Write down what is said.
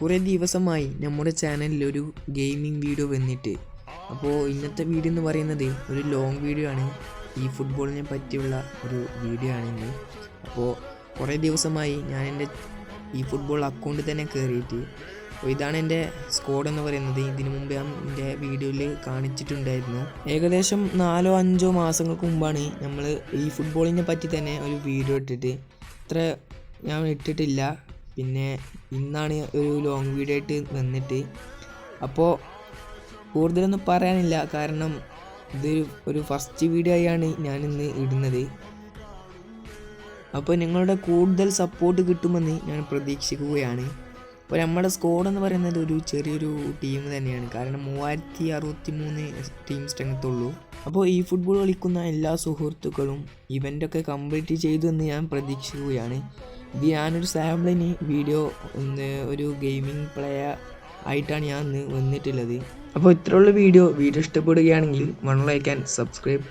കുറേ ദിവസമായി നമ്മുടെ ചാനലിൽ ഒരു ഗെയിമിംഗ് വീഡിയോ വന്നിട്ട്. അപ്പോൾ ഇന്നത്തെ വീഡിയോ എന്ന് പറയുന്നത് ഒരു ലോങ് വീഡിയോ ആണ്. ഈ ഫുട്ബോളിനെ പറ്റിയുള്ള ഒരു വീഡിയോ ആണ് ഇന്ന്. അപ്പോൾ കുറേ ദിവസമായി ഞാൻ എന്റെ ഈ ഫുട്ബോൾ അക്കൗണ്ടിൽ തന്നെ കയറിയിട്ട് അപ്പോൾ ഇതാണ് എന്റെ സ്കോഡ് എന്ന് പറയുന്നത്. ഇതിനു മുമ്പ് ഞാൻ എന്റെ വീഡിയോയിൽ കാണിച്ചിട്ടുണ്ടായിരുന്നു. ഏകദേശം നാലോ അഞ്ചോ മാസങ്ങൾക്ക് മുമ്പാണ് നമ്മൾ ഈ ഫുട്ബോളിനെ പറ്റി തന്നെ ഒരു വീഡിയോ ഇട്ടിട്ട്. ഇത്ര ഞാൻ ഇട്ടിട്ടില്ല. പിന്നെ ഇന്നാണ് ഒരു ലോങ് വീഡിയോ ആയിട്ട് വന്നിട്ട്. അപ്പോൾ കൂടുതലൊന്നും പറയാനില്ല. കാരണം ഇത് ഒരു ഫസ്റ്റ് വീഡിയോ ആയാണ് ഞാൻ ഇന്ന് ഇടുന്നത്. അപ്പോൾ നിങ്ങളുടെ കൂടുതൽ സപ്പോർട്ട് കിട്ടുമെന്ന് ഞാൻ പ്രതീക്ഷിക്കുകയാണ്. അപ്പോൾ നമ്മുടെ സ്കോഡ് എന്ന് പറയുന്നത് ഒരു ചെറിയൊരു ടീം തന്നെയാണ്. കാരണം മൂവായിരത്തി അറുപത്തി മൂന്ന് ടീം സ്ട്രെങ്ത്തുള്ളൂ അപ്പോൾ ഈ ഫുട്ബോൾ കളിക്കുന്ന എല്ലാ സുഹൃത്തുക്കളും ഇവന്റൊക്കെ കംപ്ലീറ്റ് ചെയ്തു എന്ന് ഞാൻ പ്രതീക്ഷിക്കുകയാണ്. ഇത് ഞാനൊരു സാമ്പിളിന് വീഡിയോ ഒന്ന് ഒരു ഗെയിമിംഗ് പ്ലെയർ ആയിട്ടാണ് ഞാൻ ഇന്ന് വന്നിട്ടുള്ളത്. അപ്പോൾ ഇത്രയുള്ള വീഡിയോ. വീഡിയോ ഇഷ്ടപ്പെടുകയാണെങ്കിൽ വൺ ലൈക്ക് ആൻഡ് സബ്സ്ക്രൈബ്.